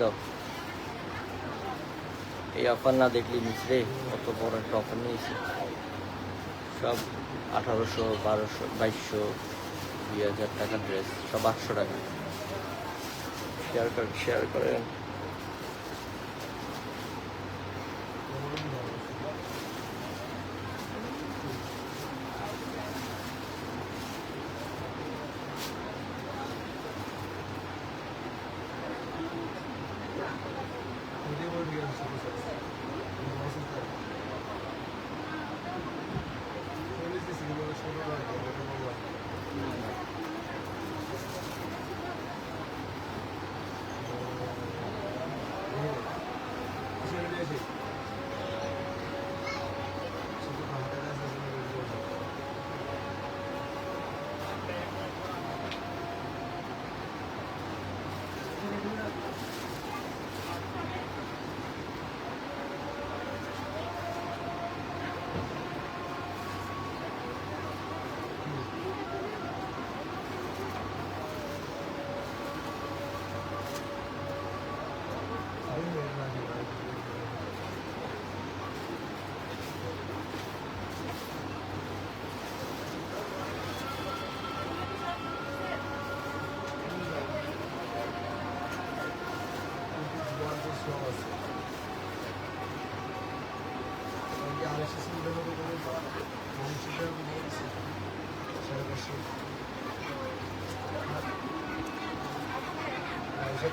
দাও এই অফার না দেখলি মিশরে কত বড় একটা অফার নিয়েছে। সব আঠারোশো, বারোশো, বাইশশো, দুই হাজার টাকার ড্রেস সব আটশো টাকা। শেয়ার করেন শেয়ার করেন।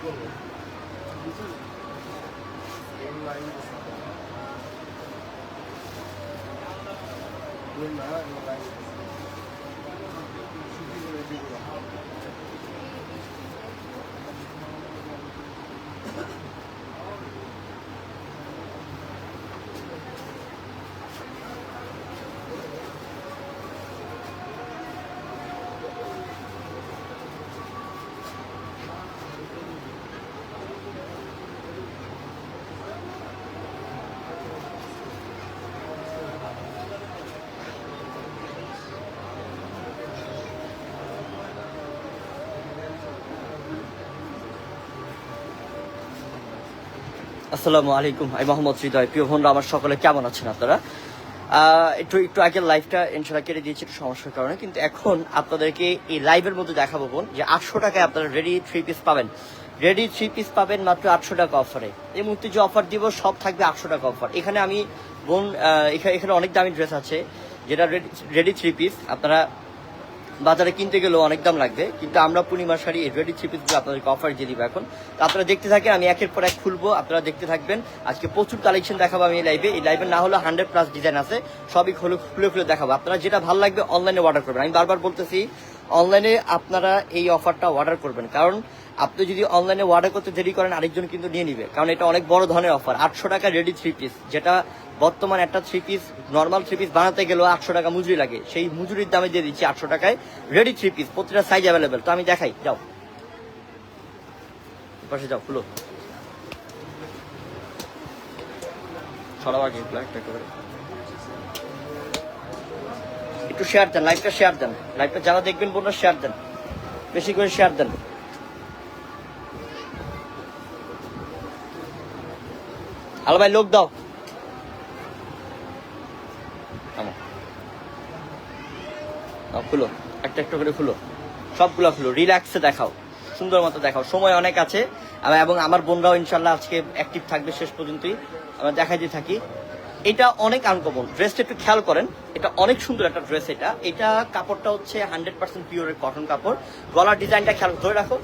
Thank you. আসসালামু আলাইকুম। আমি মোহাম্মদ হৃদয়। প্রিয় বোনরা, আমার সকলে কেমন আছেন আপনারা? একটু একটু আগে লাইভটা ইনশাল্লাহ কেটে দিয়েছি, একটু সমস্যার কারণে। কিন্তু এখন আপনাদেরকে এই লাইভের মধ্যে দেখাবো বোন, যে আটশো টাকায় আপনারা রেডি থ্রি পিস পাবেন। রেডি থ্রি পিস পাবেন মাত্র আটশো টাকা অফারে এই মুহূর্তে যে অফার দিব, সব থাকবে আটশো টাকা অফার এখানে আমি বোন এখানে অনেক দামি ড্রেস আছে, যেটা রেডি থ্রি পিস আপনারা বাজারে কিনতে গেলেও অনেক দাম লাগবে। কিন্তু আমরা পূর্ণিমা শাড়ি রেডি থ্রি পিসগুলো আপনাদেরকে অফার দিয়ে দিব এখন। তো আপনারা দেখতে থাকেন, আমি একের পর এক খুলবো, আপনারা দেখতে থাকবেন। আজকে প্রচুর কালেকশন দেখাবো আমি এই লাইভে এই লাইভে না হলে হান্ড্রেড প্লাস ডিজাইন আছে, সবই খুলে খুলে খুলে দেখাবো। আপনারা যেটা ভালো লাগবে অনলাইনে অর্ডার করবেন। আমি বারবার বলতেছি অনলাইনে আপনারা এই অফারটা অর্ডার করবেন। কারণ আপনি যদি অনলাইনে অর্ডার করতে দেরি করেন, আরেকজন কিন্তু নিয়ে নিবে। কারণ এটা অনেক বড় ধরনের অফার আটশো টাকা রেডি থ্রি পিস যেটা বর্তমান একটা three piece normal three piece বানাতে গেলেও আটশো টাকা মজুরি লাগে। সেই মজুরির দামে দিয়ে দিচ্ছি আটশো টাকায় রেডি থ্রি পিস প্রতিটা সাইজ অ্যাভেলেবেল তো আমি দেখাই। যাও। পাশে যাও, খুলো। একটা একটু শেয়ার দেন লাইভটা শেয়ার দেন। লাইভটা যারা দেখবেন বলুন শেয়ার দেন। বেশি করে শেয়ার দেন। আলো ভাই, লোক দাও। খুলো। একটা একটা করে খুলো। সবগুলো খুলো। রিল্যাক্সে দেখাও। সুন্দর মতো দেখাও। সময় অনেক আছে। এবং আমার বোনরাও ইনশাল্লাহ আজকে অ্যাক্টিভ থাকবে শেষ পর্যন্তই। আমরা দেখাই দিয়ে থাকি। এটা অনেক আনকমন ড্রেসটা একটু খেয়াল করেন। এটা অনেক সুন্দর একটা ড্রেস এটা। এটা কাপড়টা হচ্ছে হান্ড্রেড পার্সেন্ট পিওরের কটন কাপড়। গলার ডিজাইনটা খেয়াল ধরে রাখো।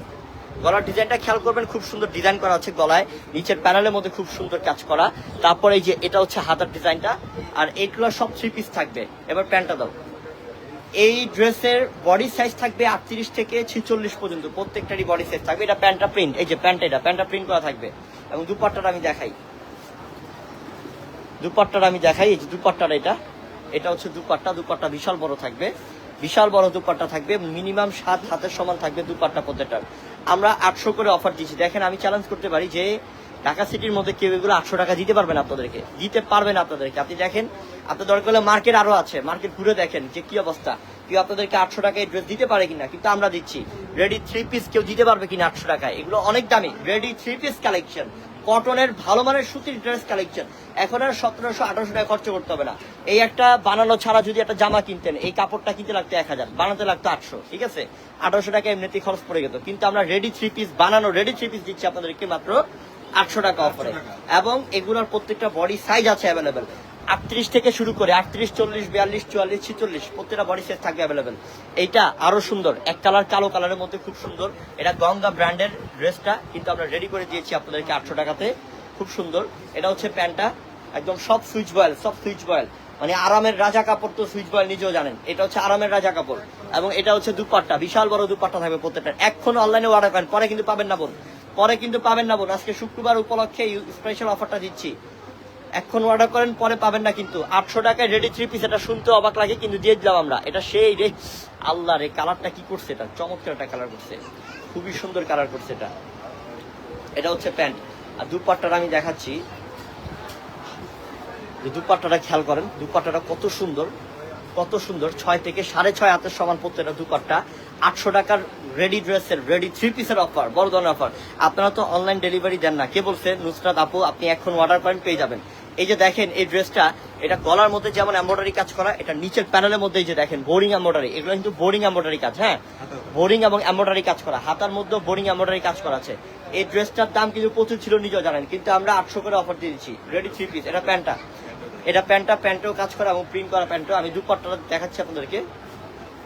গলার ডিজাইনটা খেয়াল করবেন, খুব সুন্দর ডিজাইন করা আছে গলায়। নিচের প্যানেলের মধ্যে খুব সুন্দর কাজ করা। তারপরে এই যে এটা হচ্ছে হাতার ডিজাইনটা। আর এইগুলো সব থ্রি পিস থাকবে। এবার প্যান্টটা দাও। এই ড্রেসের বডি সাইজ থাকবে আটত্রিশ থেকে ছিচল্লিশ পর্যন্ত। প্রত্যেকটারই বডি সাইজ থাকবে। এটা প্যান্টটা প্রিন্ট এই যে প্যান্ট এটা। প্যান্টটা প্রিন্ট করা থাকবে। এবং দুপাট্টাটা আমি দেখাই। দুপাট্টাটা আমি দেখাই। এই যে দুপাট্টাটা এটা। এটা হচ্ছে দুপাট্টা। দুপাট্টা বিশাল বড় থাকবে। বিশাল বড় দুপাট্টা থাকবে। মিনিমাম সাত হাতের সমান থাকবে দুপাট্টা প্রত্যেকটার। আমরা আটশো করে অফার দিচ্ছি দেখেন, আমি চ্যালেঞ্জ করতে পারি যে ঢাকা সিটির মধ্যে কেউ এগুলো আটশো টাকা দিতে পারবেন আপনাদেরকে। দিতে পারবেন আপনাদেরকে। আপনি দেখেন, আপনার দরকার হলে মার্কেট আরও আছে। মার্কেট ঘুরে দেখেন যে কি অবস্থা। কেউ আপনাদেরকে আটশো টাকায় ড্রেস দিতে পারে কিনা? কিন্তু আমরা দিচ্ছি। রেডি থ্রি পিস কেউ দিতে পারবে কিনা আটশো টাকায়? এগুলো অনেক দামি। রেডি থ্রি পিস কালেকশন কটনের ভালো মানের সুতির ড্রেস কালেকশন এখন আর সতেরোশো আঠারোশো টাকা খরচ করতে হবে না। এই একটা বানানো ছাড়া যদি একটা জামা কিনতেন এই কাপড়টা কিনতে লাগতো এক হাজার বানাতে লাগতো আটশো ঠিক আছে? আঠারোশো টাকা এমনিতেই খরচ পড়ে যেত কিন্তু আমরা রেডি থ্রি পিস বানানো রেডি থ্রি পিস দিচ্ছি আপনাদেরকে মাত্র আটশো টাকা অফারে এবং এগুলোর প্রত্যেকটা বডি সাইজ আছে অ্যাভেলেবেল আটত্রিশ থেকে শুরু করে আটত্রিশ, চল্লিশ, বিয়াল্লিশ, চুয়াল্লিশ, ছিচল্লিশ প্রত্যেকটা বডি সাইজ থাকবে অ্যাভেলেবেল এইটা আরও সুন্দর। এক কালার কালো কালারের মধ্যে খুব সুন্দর। এটা গঙ্গা ব্র্যান্ডের ড্রেসটা কিন্তু আমরা রেডি করে দিয়েছি আপনাদেরকে আটশো টাকাতে। খুব সুন্দর। এটা হচ্ছে প্যান্টটা। একদম সব সুইচ বয়েল, সব সুইচ বয়েল। মানে আরামের রাজা কাপড় তো সুইচ বয়েল নিজেও জানেন। এটা হচ্ছে আরামের রাজা কাপড়। এবং এটা হচ্ছে দুপাট্টা। বিশাল বড় দুপাট্টা থাকবে প্রত্যেকটা এখন অনলাইনে অর্ডার করেন। পরে কিন্তু পাবেন না বোন। পরে কিন্তু পাবেন না বোন। আজকে শুক্রবার উপলক্ষে স্পেশাল অফারটা দিচ্ছি। এখন অর্ডার করেন, পরে পাবেন না কিন্তু। আটশো টাকায় রেডি থ্রি পিস এটা শুনতে অবাক লাগে, কিন্তু দিয়ে দিলাম আমরা। এটা সেই রে, আল্লাহ রে কালারটা কি করছে এটা? চমৎকার একটা কালার করছে। খুবই সুন্দর কালার করছে এটা। এটা হচ্ছে প্যান্ট আর দুপাট্টাটা আমি দেখাচ্ছি। যে দুপাট্টাটা খেয়াল করেন, দুপাট্টাটা কত সুন্দর কত সুন্দর। ছয় থেকে সাড়ে ছয় হাতের সমান প্রত্যেকটা দুপাট্টা। আটশো টাকার রেডি ড্রেসের রেডি থ্রি পিসের অফার বড় ধরনের অফার আপনারা তো অনলাইন ডেলিভারি দেন না। কে বলছে, নুসরাত আপু, আপনি এখন অর্ডার করেন, পেয়ে যাবেন। এই যে দেখেন এই ড্রেসটা এটা গলার মধ্যে যেমন এম্ব্রয়ডারি কাজ করা এটা নিচের প্যানেলের মধ্যে এই যে দেখেন বোরিং এম্ব্রয়ডারি এগুলো কিন্তু বোরিং এম্ব্রয়ডারি কাজ হ্যাঁ? বোরিং এবং এম্ব্রয়ডারি কাজ করা হাতার মধ্যে বোরিং এম্ব্রয়ডারি কাজ করা আছে। এই ড্রেসটার দাম কিন্তু প্রচুর ছিল নিজেও জানেন কিন্তু আমরা আটশো করে অফার দিয়ে দিচ্ছি রেডি থ্রি পিস এটা প্যান্টটা। এটা প্যান্টটা প্যান্টেও কাজ করা এবং প্রিন্ট করা প্যান্টও আমি দুপাট্টাটা দেখাচ্ছি আপনাদেরকে।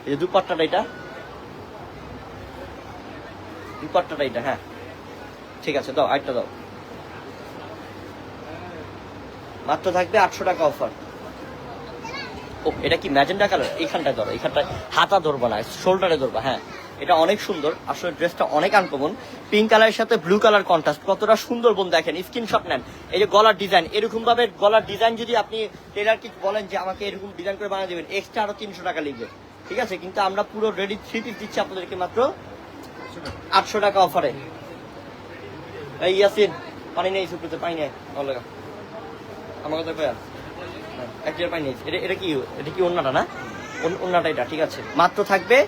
এই যে দুপাট্টাটা এটা। দুপাট্টাটা এটা হ্যাঁ। ঠিক আছে দাও আরেকটা দাও। মাত্র থাকবে আটশো টাকা অফার। ও এটা কি ম্যাজেন্ডা কালার? এইখানটায় ধরো, এইখানটায় হাতা ধরবো না, শোল্ডারে ধরবা হ্যাঁ। এটা অনেক সুন্দর, আসলে ড্রেসটা অনেক আনকমন পিঙ্ক কালারের সাথে ব্লু কালার কন্ট্রাস্ট কতটা সুন্দর বোন দেখেন স্ক্রিনশট নেন। এই যে গলার ডিজাইন এরকম ভাবে গলার ডিজাইন যদি আপনি টেলার কি বলেন যে আমাকে এরকম ডিজাইন করে বানিয়ে দেবেন এক্সট্রা আরও তিনশো টাকা লিখবে। ঠিক আছে? কিন্তু আমরা পুরো রেডি থ্রি পিস দিচ্ছি আপনাদেরকে মাত্র আটশো টাকা অফারে। এই ইয়াসিন, পানি নেই সুপ্রিতে পানি নেই, ভালো লাগা। আমার কথা কয়া? এক লিটার পানি এটা এটা কি? এটা কি অন্যটা না? অন- অন্যটা এটা, ঠিক আছে। মাত্র থাকবে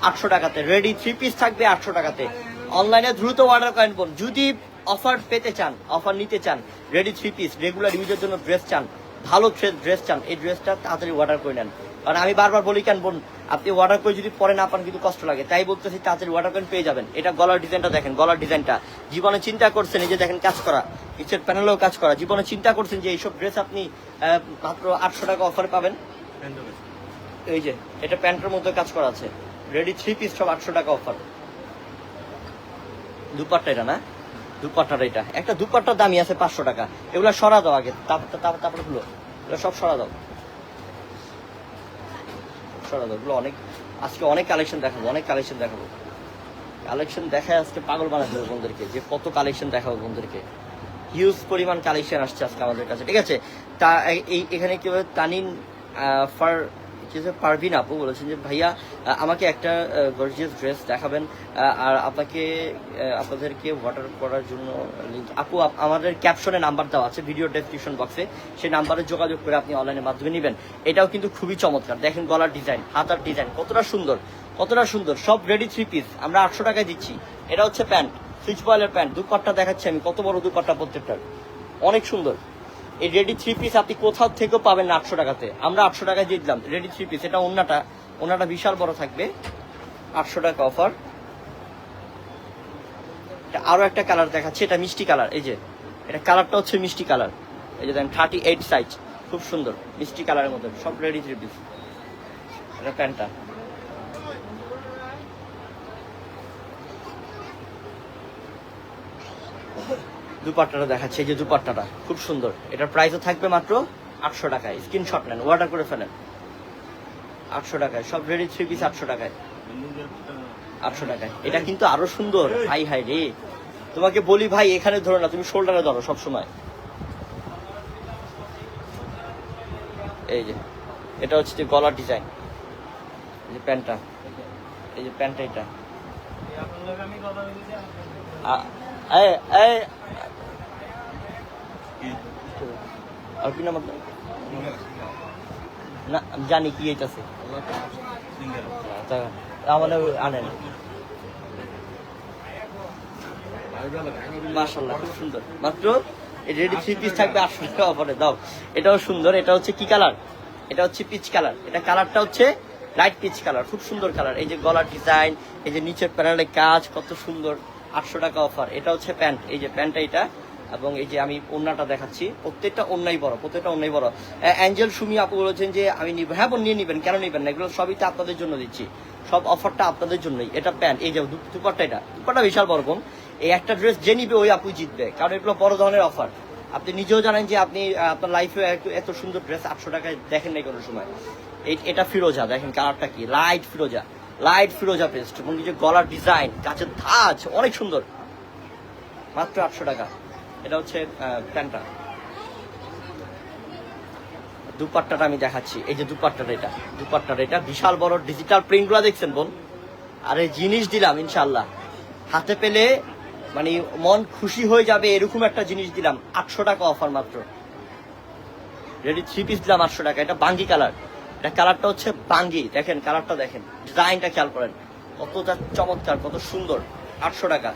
আটশো টাকাতে। রেডি থ্রি পিস থাকবে আটশো টাকাতে। অনলাইনে দ্রুত অর্ডার করেন বোন যদি অফার পেতে চান অফার নিতে চান রেডি থ্রি পিস রেগুলার ইউজের জন্য ড্রেস চান, ভালো ড্রেস চান, এই ড্রেসটা তাড়াতাড়ি অর্ডার করে নেন। কারণ আমি বারবার বলি কেন বোন আপনি অর্ডার করে যদি পরে না পান কিন্তু কষ্ট লাগে। তাই বলতেছি তাড়াতাড়ি অর্ডার করেন পেয়ে যাবেন। এটা গলার ডিজাইনটা দেখেন গলার ডিজাইনটা জীবনে চিন্তা করছেন এই যে দেখেন কাজ করা নিচের প্যানেলেও কাজ করা। জীবনে চিন্তা করছেন যে এইসব ড্রেস আপনি মাত্র আটশো টাকা অফার পাবেন। এই যে এটা প্যান্টের মধ্যে কাজ করা আছে। রেডি থ্রি পিস সব আটশো টাকা অফার দুপাট্টা এটা না? দুপাট্টাটা এটা। একটা দুপাট্টার দামই আছে পাঁচশো টাকা। এগুলো সরা দাও আগে। তারপর তারপর- তারপরে গুলো এগুলো সব সরা দাও। সরা অনেক আজকে অনেক কালেকশন দেখাবো, অনেক কালেকশন দেখাবো। কালেকশন দেখায় আজকে পাগল বানাতে হবে বন্ধুদেরকে, যে কত কালেকশন দেখাবো বন্ধুদেরকে। হিউজ পরিমাণ কালেকশন আসছে আজকে আমাদের কাছে, ঠিক আছে? তা এই এখানে কি হবে তানিন ফার পারভিন আপু বলেছেন যে, ভাইয়া আমাকে একটা গর্জিয়াস ড্রেস দেখাবেন আর আপনাকে আপনাদেরকে অর্ডার করার জন্য লিঙ্ক আপ- আমাদের ক্যাপশনে নাম্বার দেওয়া আছে ভিডিও ডেসক্রিপশন বক্সে সেই নাম্বারে যোগাযোগ করে আপনি অনলাইনের মাধ্যমে নেবেন। এটাও কিন্তু খুবই চমৎকার। দেখেন গলার ডিজাইন হাতার ডিজাইন কতটা সুন্দর কতটা সুন্দর। সব রেডি থ্রি পিস আমরা আটশো টাকায় দিচ্ছি। এটা হচ্ছে প্যান্ট সুইচ বয়েলের প্যান্ট। দুপাট্টা দেখাচ্ছি আমি, কত বড় দুপাট্টা প্রত্যেকটার। অনেক সুন্দর। এই রেডি থ্রি পিস আপনি কোথাও থেকেও পাবেন না আটশো টাকাতে। আমরা আটশো টাকায় দিয়ে দিলাম। রেডি থ্রি পিস এটা অন্যটা অন্যটা বিশাল বড় থাকবে। আটশো টাকা অফার আরও একটা কালার দেখাচ্ছে, এটা মিষ্টি কালার এই যে। এটা কালারটা হচ্ছে মিষ্টি কালার এই যে দেখেন থার্টি এইট সাইজ খুব সুন্দর, মিষ্টি কালারের মধ্যে। সব রেডি থ্রি পিস এটা প্যান্টটা। দুপাট্টাটা দেখাচ্ছে, এই যে দুপাট্টাটা, খুব সুন্দর। এটার প্রাইসও থাকবে মাত্র আটশো টাকায়। স্ক্রিনশট নেন অর্ডার করে ফেলেন। আটশো টাকায়, সব রেডি থ্রি পিস আটশো টাকায়। আটশো টাকায়। এটা কিন্তু আরও সুন্দর। হাই হাই রে। তোমাকে বলি ভাই, এখানে ধরো না, তুমি শোল্ডারে ধরো সব সময় এই যে, এটা হচ্ছে যে গলার ডিজাইন এই যে প্যান্টটা। এই যে প্যান্টটা এটা। এই এই আর কি নাম না, জানি কি এইটাছে আমাদের আনেন। মাশাল্লাহ খুব সুন্দর। মাত্র রেডি থাকবে আটশো টাকা অফারে দাও, এটাও সুন্দর। এটা হচ্ছে কি কালার এটা হচ্ছে পিচ কালার এটা কালারটা হচ্ছে লাইট পিচ কালার খুব সুন্দর কালার এই যে গলার ডিজাইন এই যে নিচের প্যানেলের কাজ, কত সুন্দর। আটশো টাকা অফার এটা হচ্ছে প্যান্ট এই যে প্যান্টটা এটা এবং এই যে আমি ওন্নাটা দেখাচ্ছি, প্রত্যেকটা অন্যায় বড়, প্রত্যেকটা অন্যায় বড়। অ্যাঞ্জেল সুমি আপু বলেছেন যে, আমি নিব হ্যাঁ বোন, নিয়ে নিবেন, কেন নিবেন না? এগুলো সবই তো আপনাদের জন্য দিচ্ছি। সব অফারটা আপনাদের জন্যই। এটা প্যান্ট, এই যে দুপাট্টা এটা। দুপাট্টা বিশাল বড় বোন। এই একটা ড্রেস যে নিবে ওই আপু জিতবে, কারণ এগুলো বড় ধরনের অফার। আপনি নিজেও জানেন যে আপনি আপনার লাইফে এত সুন্দর ড্রেস আটশো টাকায় দেখেন নাই কোনো সময়। এটা ফিরোজা, দেখেন কালারটা কি? লাইট ফিরোজা। লাইট ফিরোজা পেস্ট এবং গলার ডিজাইন কাছের ধাঁচ, অনেক সুন্দর। মাত্র আটশো টাকা। এটা হচ্ছে প্যান্টটা। দুপাট্টাটা আমি দেখাচ্ছি। এই যে দুপাট্টাটা এটা। দুপাট্টাটা এটা। বিশাল বড় ডিজিটাল প্রিন্টগুলো দেখছেন বোন? এই জিনিস দিলাম ইনশাল্লাহ হাতে পেলে মানে মন খুশি হয়ে যাবে, এরকম একটা জিনিস দিলাম। আটশো টাকা অফার মাত্র। রেডি থ্রি পিস দিলাম আটশো টাকা। এটা বাঙ্গি কালার। এটা কালারটা হচ্ছে বাঙ্গি। দেখেন, কালারটা দেখেন। ডিজাইনটা খেয়াল করেন। কতটা চমৎকার, কত সুন্দর। আটশো টাকা।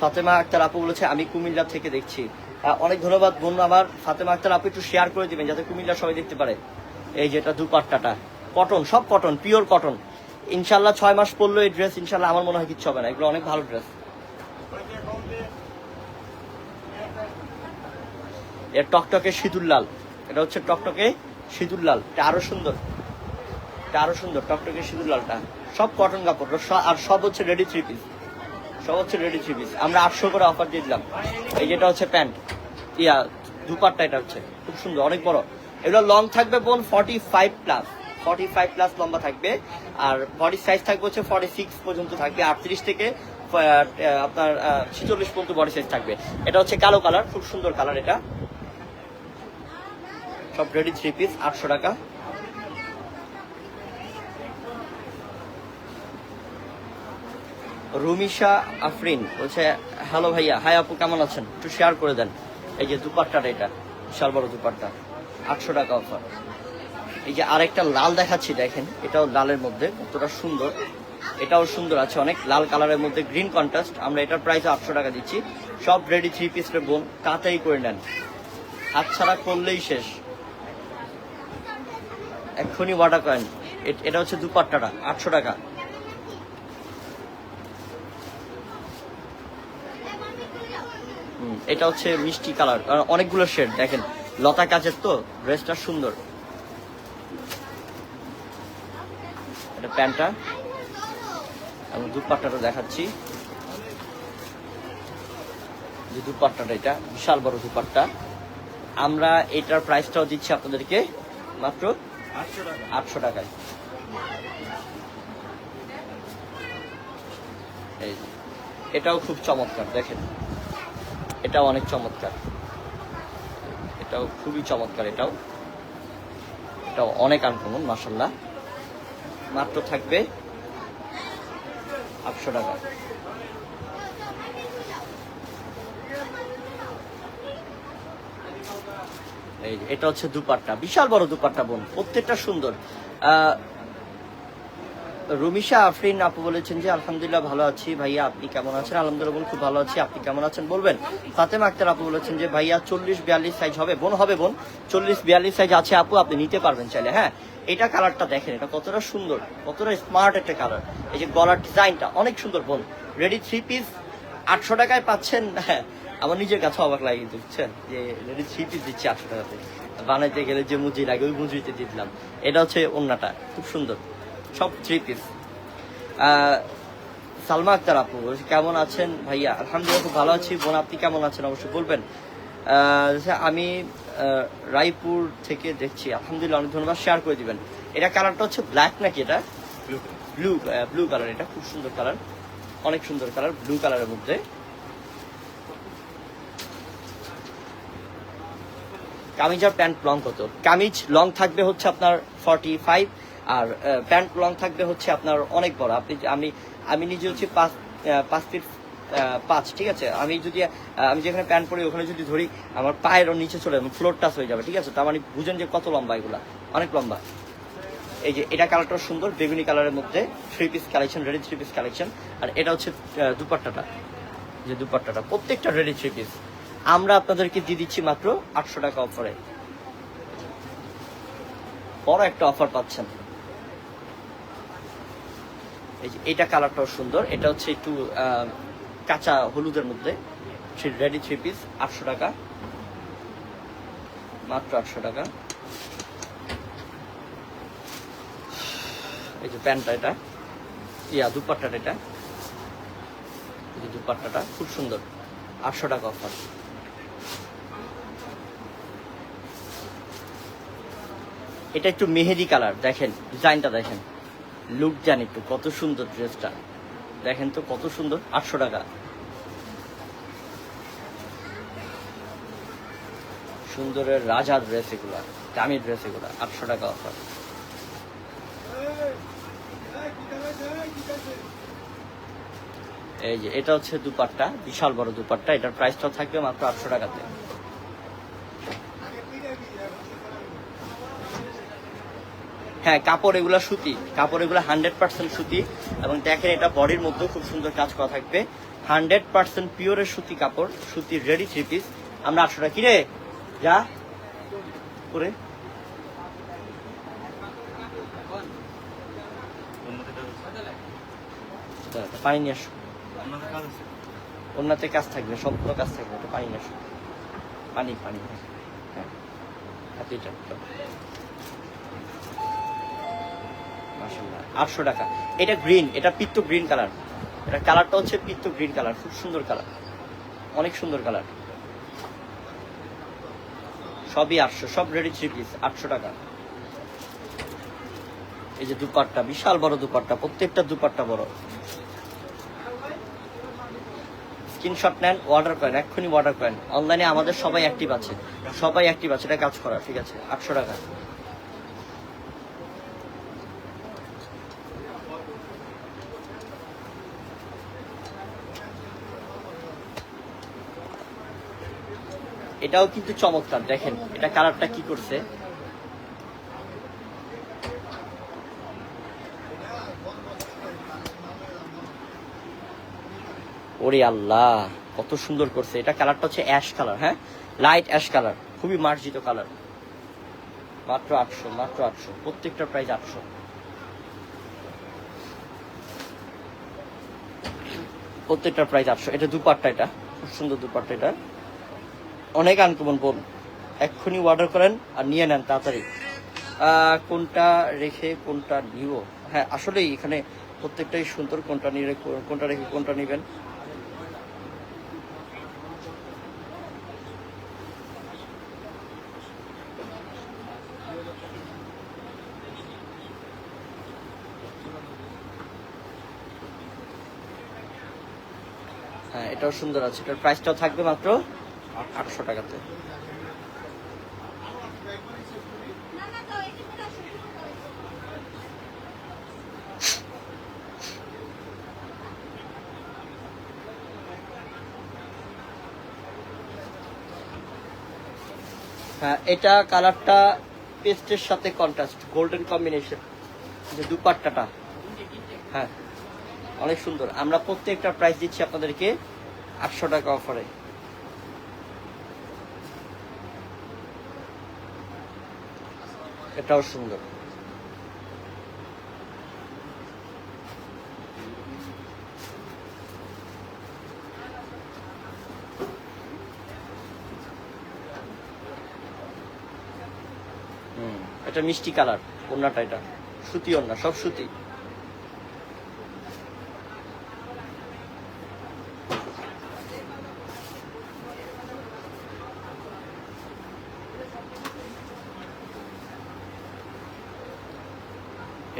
ফাতেমা আক্তার আপু বলেছে, আমি কুমিল্লা থেকে দেখছি। অনেক ধন্যবাদ বোন আমার। ফাতেমা আক্তার আপু একটু শেয়ার করে দিবেন যাতে কুমিল্লা সবাই দেখতে পারে। এই যেটা দুপাট্টাটা। কটন, সব কটন পিওর কটন ইনশাল্লাহ ছয় মাস পরলো এই ড্রেস ইনশাল্লাহ আমার মনে হয় কিচ্ছু হবে না। এগুলো অনেক ভালো ড্রেস এর টকটকে সিঁদুর লাল। এটা হচ্ছে টকটকে সিঁদুর লাল। এটা আরও সুন্দর। এটা আরও সুন্দর, টকটকে সিঁদুর লালটা। সব কটন কাপড়। আর সব হচ্ছে রেডি থ্রি পিস সব হচ্ছে রেডি থ্রি পিস আমরা আটশো করে অফার দিয়ে দিলাম। এই যেটা হচ্ছে প্যান্ট। ইয়া, দুপাট্টা এটা হচ্ছে। খুব সুন্দর, অনেক বড়। এগুলো লং থাকবে বোন forty five plus forty five plus লম্বা থাকবে। আর বডি সাইজ থাকবে হচ্ছে ফর্টি সিক্স পর্যন্ত থাকবে। আটত্রিশ থেকে আপনার ছিচল্লিশ পর্যন্ত বডি সাইজ থাকবে। এটা হচ্ছে কালো কালার খুব সুন্দর কালার এটা। সব রেডি থ্রি পিস আটশো টাকা। রুমিশা আফরিন বলছে হ্যালো ভাইয়া হাই আপু, কেমন আছেন? একটু শেয়ার করে দেন। এই যে দুপাট্টাটা এটা, বিশাল বড় দুপাট্টা, আটশো টাকা অফার এই যে আরেকটা লাল দেখাচ্ছি, দেখেন, এটাও লালের মধ্যে, কতটা সুন্দর। এটাও সুন্দর আছে অনেক, লাল কালারের মধ্যে গ্রিন কন্ট্রাস্ট আমরা এটার প্রাইস আটশো টাকা দিচ্ছি। সব রেডি থ্রি পিসের বোন তাড়াতাড়ি করে নেন। হাত ছাড়া করলেই শেষ। এক্ষুনি ওয়াটার কয়েন। এটা হচ্ছে দুপাট্টাটা, আটশো টাকা। এটা হচ্ছে মিষ্টি কালার। অনেকগুলো শেড দেখেন। লতা কাজের তো ড্রেসটা সুন্দর। এটা প্যান্টটা। আমি দুপাট্টাটা দেখাচ্ছি। যে দুপাট্টাটা এটা, বিশাল বড় দুপাট্টা। আমরা এটার প্রাইসটাও দিচ্ছি আপনাদেরকে, মাত্র আটশো টাকায়। এটাও খুব চমৎকার, দেখেন। এটাও অনেক চমৎকার। এটাও খুবই চমৎকার এটাও। এটাও অনেক আনকমন মাসাল্লাহ মাত্র থাকবে আটশো টাকা। এই এটা হচ্ছে দুপাট্টা। বিশাল বড় দুপাট্টা, বোন। প্রত্যেকটা সুন্দর। রুমিশা আফরিন, আপু বলেছেন যে, আলহামদুলিল্লাহ ভালো আছি। ভাইয়া, আপনি কেমন আছেন? আলহামদুলিল্লাহ খুব ভালো আছি। আপনি কেমন আছেন? বলবেন। ফাতেমা আক্তার আপু বলেছেন যে, ভাইয়া, চল্লিশ বিয়াল্লিশ সাইজ হবে। বোন হবে বোন। চল্লিশ বিয়াল্লিশ সাইজ আছে আপু, আপনি নিতে পারবেন চাইলে। হ্যাঁ এটা কালারটা দেখেন। এটা কতটা সুন্দর, কতটা স্মার্ট একটা কালার এই যে গলার ডিজাইনটা অনেক সুন্দর, বোন। রেডি থ্রি পিস আটশো টাকায় পাচ্ছেন। হ্যাঁ আমার নিজের কাছে অবাক লাগে কিন্তু, বুঝছেন? যে রেডি থ্রি পিস দিচ্ছি আটশো টাকাতে। বানাইতে গেলে যে মুজি লাগে, ওই মুজিতে দিলাম। এটা হচ্ছে অন্যটা খুব সুন্দর। সব থ্রি পিস সালমা আক্তার আপু কেমন আছেন? ভাইয়া আলহামদুলিল্লাহ খুব ভালো আছি। বোন আপনি কেমন আছেন? অবশ্যই বলবেন। আচ্ছা, আমি রায়পুর থেকে দেখছি। আলহামদুলিল্লাহ অনেক ধন্যবাদ। শেয়ার করে দিবেন। এটা কালারটা হচ্ছে ব্ল্যাক নাকি এটা? ব্লু ব্লু কালার এটা খুব সুন্দর কালার অনেক সুন্দর কালার ব্লু কালারের মধ্যে। কামিজ আর প্যান্ট লং কত? কামিজ লং থাকবে হচ্ছে আপনার ফর্টি ফাইভ আর প্যান্ট লং থাকবে হচ্ছে আপনার অনেক বড়। আপনি আমি আমি নিজে হচ্ছে পাঁচ পাঁচ ফিট পাঁচ, ঠিক আছে? আমি যদি আমি যেখানে প্যান্ট পরি ওখানে যদি ধরি, আমার পায়ের নিচে চলে যাবে ফ্লোর টাচ হয়ে যাবে, ঠিক আছে? তার মানে বুঝেন যে কত লম্বা এগুলা। অনেক লম্বা। এই যে, এটা কালারটা সুন্দর, বেগুনি কালারের মধ্যে three piece collection ready three piece collection আর এটা হচ্ছে দুপাট্টাটা। যে দুপাট্টাটা, প্রত্যেকটা রেডি থ্রি পিস আমরা আপনাদেরকে দিয়ে দিচ্ছি মাত্র আটশো টাকা অফারে বড় একটা অফার পাচ্ছেন। এই যে, এটা কালারটাও সুন্দর। এটা হচ্ছে একটু কাঁচা হলুদের মধ্যে। রেডি থ্রি পিস, আটশো টাকা। মাত্র আটশো টাকা। এই যে প্যান্টটা এটা। ইয়া, দুপাট্টাটা এটা। এই যে দুপাট্টাটা, খুব সুন্দর। আটশো টাকা অফার এটা একটু মেহেদি কালার, দেখেন, ডিজাইনটা দেখেন। লুক জানি একটু, কত সুন্দর ড্রেসটা। দেখেন তো, কত সুন্দর, আটশো টাকা। সুন্দরের রাজা ড্রেস এগুলা, দামি ড্রেস এগুলা, আটশো টাকা অফার এই যে, এটা হচ্ছে দুপাট্টা, বিশাল বড় দুপাট্টা, এটার প্রাইসটা থাকবে মাত্র আটশো টাকাতে। হ্যাঁ কাপড় এগুলো সুতি। কাপড় এগুলো হান্ড্রেড পার্সেন্ট সুতি এবং দেখেন এটা বডির মধ্যেও খুব সুন্দর কাজ করা থাকবে। হান্ড্রেড পার্সেন্ট পিওরের সুতি কাপড়, সুতি রেডি থ্রি পিস আমরা আটশো টাকা কিরে যা। করে। পানি কাজ থাকবে কাজ থাকবে পানি নিয়ে আসো। পানি পানি হ্যাঁ। মাশাআল্লাহ আটশো টাকা। এটা গ্রিন এটা পিত্ত গ্রিন কালার এটা কালারটা হচ্ছে পিত্ত গ্রিন কালার খুব সুন্দর কালার অনেক সুন্দর কালার সবই আটশো, সব রেডি থ্রি পিস আটশো টাকা। এই যে দুপাট্টা, বিশাল বড় দুপাট্টা, প্রত্যেকটা দুপাট্টা বড়। স্ক্রিনশট নেন অর্ডার করেন, এক্ষুনি অর্ডার করেন। অনলাইনে আমাদের সবাই অ্যাক্টিভ আছে। সবাই অ্যাক্টিভ আছে, এটা কাজ করা, ঠিক আছে? আটশো টাকা। এটাও কিন্তু চমৎকার, দেখেন এটা কালারটা কি করছে। ওরে আল্লাহ, কত সুন্দর করছে। এটা কালারটা হচ্ছে অ্যাশ কালার হ্যাঁ? লাইট অ্যাশ কালার, খুবই মার্জিত কালার। মাত্র আটশো মাত্র আটশো প্রত্যেকটা প্রাইস আটশো। প্রত্যেকটা প্রাইস আটশো। এটা দুপাট্টা এটা, খুব সুন্দর দুপাট্টা এটা। অনেক আনকমন বোন। এক্ষুনি অর্ডার করেন আর নিয়ে নেন তাড়াতাড়ি। কোনটা রেখে কোনটা নিব? হ্যাঁ আসলেই এখানে প্রত্যেকটাই সুন্দর কোনটা নিয়ে কোনটা রেখে কোনটা নেবেন? হ্যাঁ এটাও সুন্দর আছে। এটার প্রাইসটাও থাকবে মাত্র আটশো টাকাতে। হ্যাঁ এটা কালারটা পেস্টের সাথে কন্ট্রাস্ট গোল্ডেন কম্বিনেশন যে দুপাট্টাটা। হ্যাঁ অনেক সুন্দর। আমরা প্রত্যেকটা প্রাইস দিচ্ছি আপনাদেরকে আটশো টাকা অফারে এটাও সুন্দর। এটা মিষ্টি কালার ওন্নাটা এটা। সুতি ওন্না সব সুতি।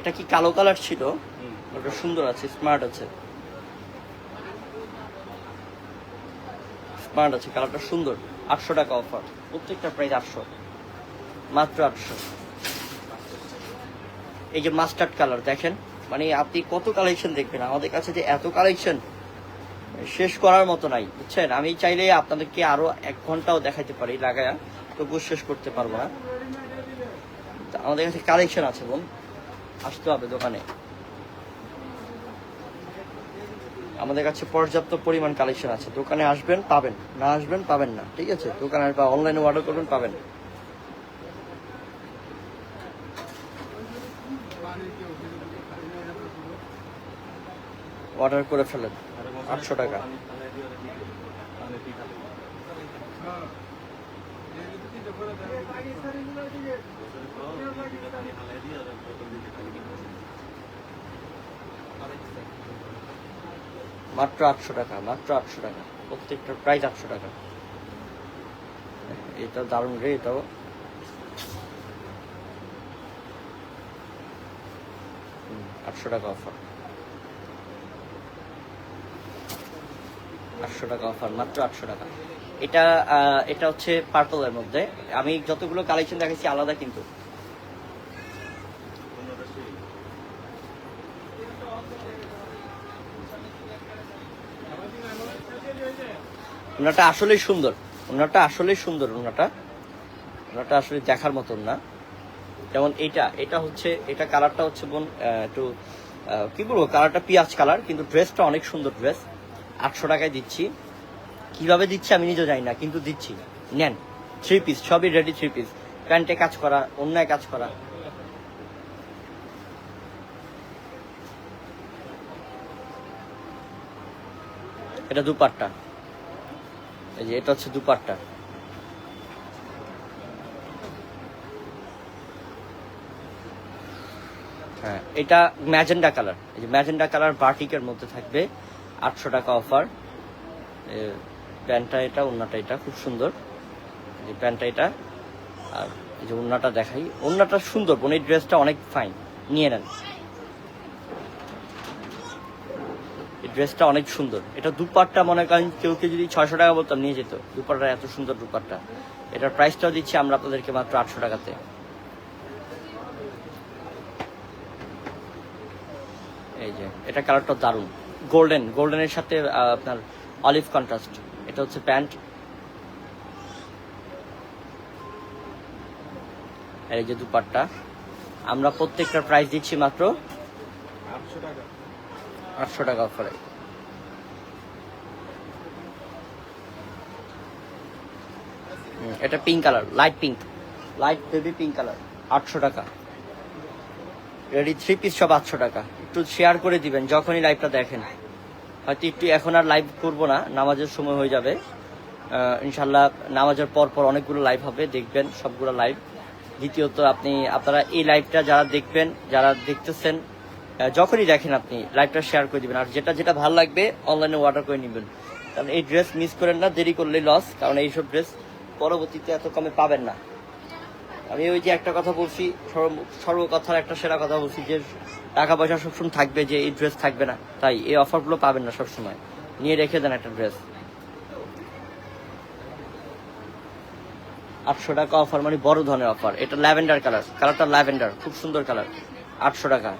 এটা কি কালো কালার ছিল? ওটা সুন্দর আছে স্মার্ট আছে। স্মার্ট আছে কালারটা সুন্দর। আটশো টাকা অফার প্রত্যেকটা প্রাইস আটশো। মাত্র আটশো। এই যে মাস্টার্ড কালার দেখেন। মানে আপনি কত কালেকশন দেখবেন? আমাদের কাছে যে এত কালেকশন শেষ করার মতো নাই বুঝছেন? আমি চাইলে আপনাদেরকে আরও এক ঘন্টাও দেখাইতে পারি লাগায়া। তবুও শেষ করতে পারব না। তা আমাদের কাছে কালেকশন আছে বোন। আসতে হবে দোকানে। আমাদের কাছে পর্যাপ্ত পরিমাণ কালেকশন আছে। দোকানে আসবেন, পাবেন। না আসবেন, পাবেন না। ঠিক আছে? দোকানে বা অনলাইনে অর্ডার করবেন, পাবেন। অর্ডার করে ফেলেন। আটশো টাকা। মাত্র আটশো টাকা, মাত্র আটশো টাকা। প্রত্যেকটার প্রাইস আটশো টাকা। এটা দারুণ রে এটাও। আটশো টাকা অফার আটশো টাকা অফার মাত্র আটশো টাকা। এটা এটা হচ্ছে পার্পলের মধ্যে। আমি যতগুলো কালেকশন দেখাচ্ছি আলাদা কিন্তু। ওনাটা আসলেই সুন্দর। ওনাটা আসলেই সুন্দর ওনাটা। ওনাটা আসলে দেখার মতন না। যেমন এটা এটা হচ্ছে, এটা কালারটা হচ্ছে বোন একটু কি বলব, কালারটা পিঁয়াজ কালার, কিন্তু ড্রেসটা অনেক সুন্দর ড্রেস। আটশো টাকায় দিচ্ছি। কীভাবে দিচ্ছি আমি নিজেও জানি না, কিন্তু দিচ্ছি। নেন থ্রি পিস সবই রেডি থ্রি পিস প্যান্টে কাজ করা, অন্যায় কাজ করা। এটা দুপাট্টা। এই যে, এটা হচ্ছে দুপাট্টা। হ্যাঁ এটা ম্যাজেন্ডা কালার। এই যে ম্যাজেন্ডা কালার বাটিকের মধ্যে থাকবে আটশো টাকা অফার। প্যান্টটা এটা, ওন্নাটা এটা, খুব সুন্দর। যে প্যান্টটা এটা, আর এই যে ওন্নাটা দেখাই। ওন্নাটা সুন্দর, বোন, এই ড্রেসটা অনেক ফাইন। নিয়ে নেন এই ড্রেসটা অনেক সুন্দর। এটা দুপাট্টা মনে করেন কেউ কেউ যদি ছয়শো টাকা বলতাম নিয়ে যেত। দুপাট্টা এত সুন্দর দুপাট্টা। এটার প্রাইসটাও দিচ্ছি আমরা আপনাদেরকে মাত্র আটশো টাকাতে। এই যে, এটা কালারটা দারুণ। গোল্ডেন গোল্ডেনের সাথে আপনার অলিভ কন্ট্রাস্ট এটা হচ্ছে প্যান্ট। এই যে দুপাট্টা। আমরা প্রত্যেকটার প্রাইস দিচ্ছি মাত্র আটশো টাকা। অফারে হুম, এটা pink colour light pink light baby pink colour আটশো টাকা। রেডি থ্রি পিস সব আটশো টাকা। একটু শেয়ার করে দিবেন যখনই লাইভটা দেখেন। হয়তো একটু এখন আর লাইভ করব না নামাজের সময় হয়ে যাবে। ইনশাল্লাহ নামাজের পর পর অনেকগুলো লাইভ হবে দেখবেন সবগুলো লাইভ দ্বিতীয়ত আপনি আপনারা এই লাইভটা যারা দেখবেন যারা দেখতেছেন যখনই দেখেন আপনি লাইভটা শেয়ার করে দিবেন। আর যেটা যেটা ভালো লাগবে অনলাইনে অর্ডার করে নেবেন। কারণ এই ড্রেস মিস করেন না, দেরি করলে লস কারণ এইসব ড্রেস পরবর্তীতে এত কমে পাবেন না। আমি ওই যে একটা কথা বলছি, সর্ব- সর্বকথার একটা সেরা কথা বলছি যে টাকা পয়সা সবসময় থাকবে যে, এই ড্রেস থাকবে না। তাই এই অফারগুলো পাবেন না সবসময়। নিয়ে রেখে দেন একটা ড্রেস আটশো টাকা অফার মানে বড় ধরনের অফার এটা ল্যাভেন্ডার কালার। কালারটা ল্যাভেন্ডার, খুব সুন্দর কালার। আটশো টাকা।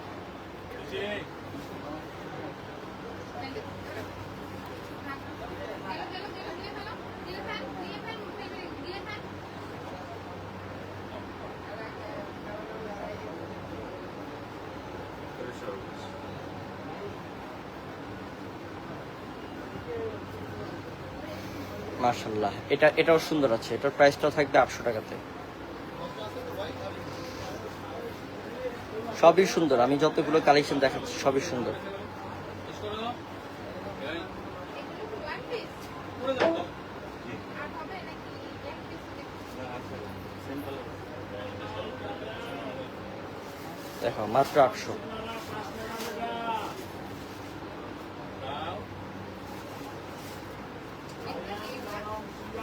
মার্শাল্লাহ এটা, এটাও সুন্দর আছে। এটার প্রাইসটাও থাকবে আটশো টাকাতে। সবই সুন্দর। আমি যতগুলো কালেকশন দেখাচ্ছি, সবই সুন্দর। দেখো, মাত্র আটশো।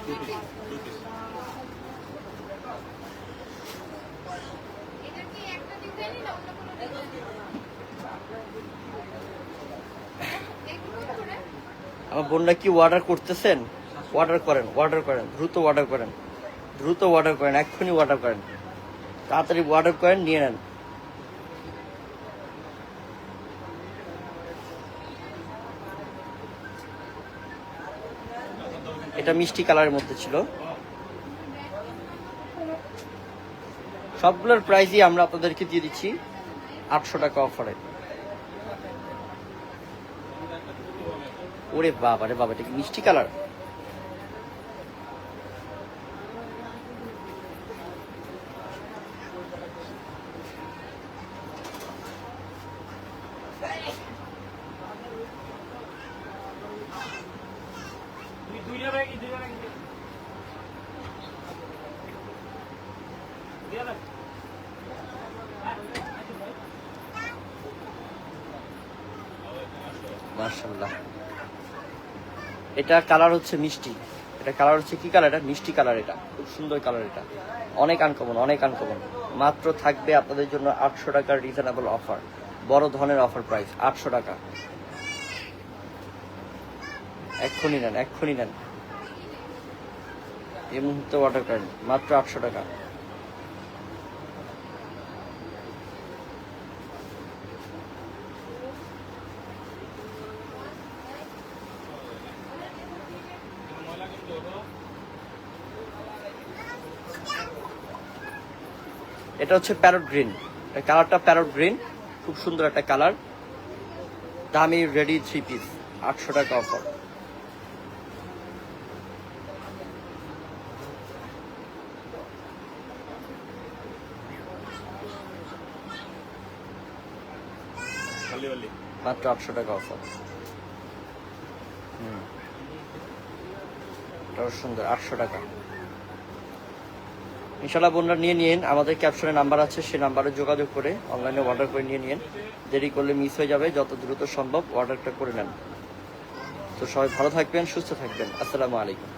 আমার বোনরা কি অর্ডার করতেছেন? অর্ডার করেন অর্ডার করেন, দ্রুত অর্ডার করেন, দ্রুত অর্ডার করেন, এক্ষুনি অর্ডার করেন। তাড়াতাড়ি অর্ডার করেন, নিয়ে নেন। এটা মিষ্টি কালারের মধ্যে ছিল। সবগুলোর প্রাইসই আমরা আপনাদেরকে দিয়ে দিচ্ছি আটশো টাকা অফারে। ওরে বাবা, রে বাবা, এটা মিষ্টি কালার? মার্শাল্লাহ এটা কালার হচ্ছে মিষ্টি। এটা কালার হচ্ছে কি কালার এটা? মিষ্টি কালার এটা। খুব সুন্দর কালার এটা। অনেক আনকমন অনেক আনকমন মাত্র থাকবে আপনাদের জন্য আটশো টাকার রিজনেবল অফার বড় ধরনের অফার প্রাইস আটশো টাকা। এক্ষুনি নেন এক্ষুনি নেন। এই মুহূর্তে অর্ডার করেন মাত্র আটশো টাকা। এটা হচ্ছে প্যারট গ্রিন কালারটা প্যারট গ্রিন খুব সুন্দর একটা কালার দামি রেডি থ্রি পিস আটশো টাকা অফার মাত্র আটশো টাকা অফার হুম। সুন্দর আটশো টাকা। ইনশাল্লাহ বোনরা নিয়ে নিন আমাদের ক্যাপশনে নাম্বার আছে সেই নাম্বারে যোগাযোগ করে অনলাইনে অর্ডার করে নিয়ে নিন দেরি করলে মিস হয়ে যাবে, যত দ্রুত সম্ভব অর্ডারটা করে নেন। তো সবাই ভালো থাকবেন, সুস্থ থাকবেন। আসসালামু আলাইকুম।